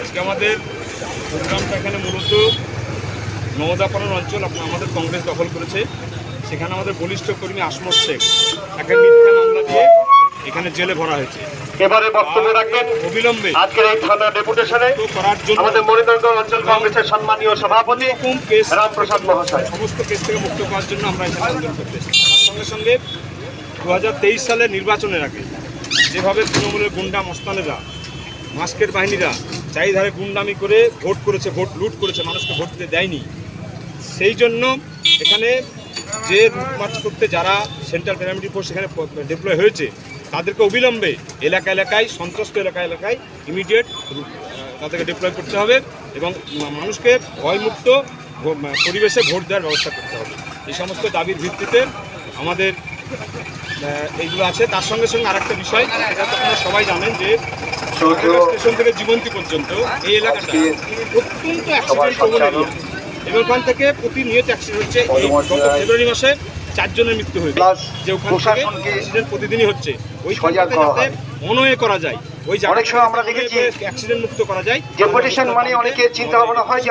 আজকে আমাদের প্রোগ্রামটা এখানে মূলত মমতাপাড়ার অঞ্চল আপনার আমাদের কংগ্রেস দখল করেছে। সেখানে আমাদের বলিষ্ঠ কর্মী আসমত শেখ একটা মিথ্যা মামলা দিয়ে এখানে জেলে ভরা হয়েছে। এবারে বক্তব্য রাখবেন অবিলম্বে আজকের এই থানা ডেপুটেশনে করার জন্য আমাদের মনিদর্গ অঞ্চল কংগ্রেসের সম্মানীয় সভাপতি রামপ্রসাদ মহাশয়। সমস্ত কেস থেকে মুক্ত করার জন্য আমরা এখানে আন্দোলন করতেছি তার সঙ্গে সঙ্গে দু হাজার তেইশ সালে নির্বাচনের আগে যেভাবে তৃণমূলের গুন্ডা মস্তানেরা মাস্কের বাহিনীরা চারিধারে গুন্ডামি করে ভোট করেছে, ভোট লুট করেছে, মানুষকে ভোট দিতে দেয়নি। সেই জন্য এখানে যে রুটমার্চ করতে যারা সেন্ট্রাল প্যারামিলিটারি ফোর্স সেখানে ডিপ্লয় হয়েছে, তাদেরকে অবিলম্বে এলাকা এলাকায়, সন্ত্রস্ত এলাকা এলাকায় ইমিডিয়েট তাদেরকে ডিপ্লয় করতে হবে এবং মানুষকে ভয়মুক্ত পরিবেশে ভোট দেওয়ার ব্যবস্থা করতে হবে। এই সমস্ত দাবির ভিত্তিতে আমাদের এইগুলো আছে। তার সঙ্গে সঙ্গে আরেকটা বিষয় সবাই জানেন যে স্টেশন থেকে জীবন্তী পর্যন্ত এই এলাকাটা অত্যন্ত অ্যাক্সিডেন্ট প্রবণ এরিয়া এবং ওখান থেকে প্রতিনিয়ত অ্যাক্সিডেন্ট হচ্ছে। এই গত ফেব্রুয়ারি মাসে চারজনের মৃত্যু হয়েছে। যে ওখান থেকে অ্যাক্সিডেন্ট প্রতিদিনই হচ্ছে ওই করা যাতে। করা যায়। ওই অনেক সময় আমরা দেখেছি অ্যাক্সিডেন্ট মুক্ত করা যায়। ডেপুটেশন মানে অনেকে চিন্তা ভাবনা হয়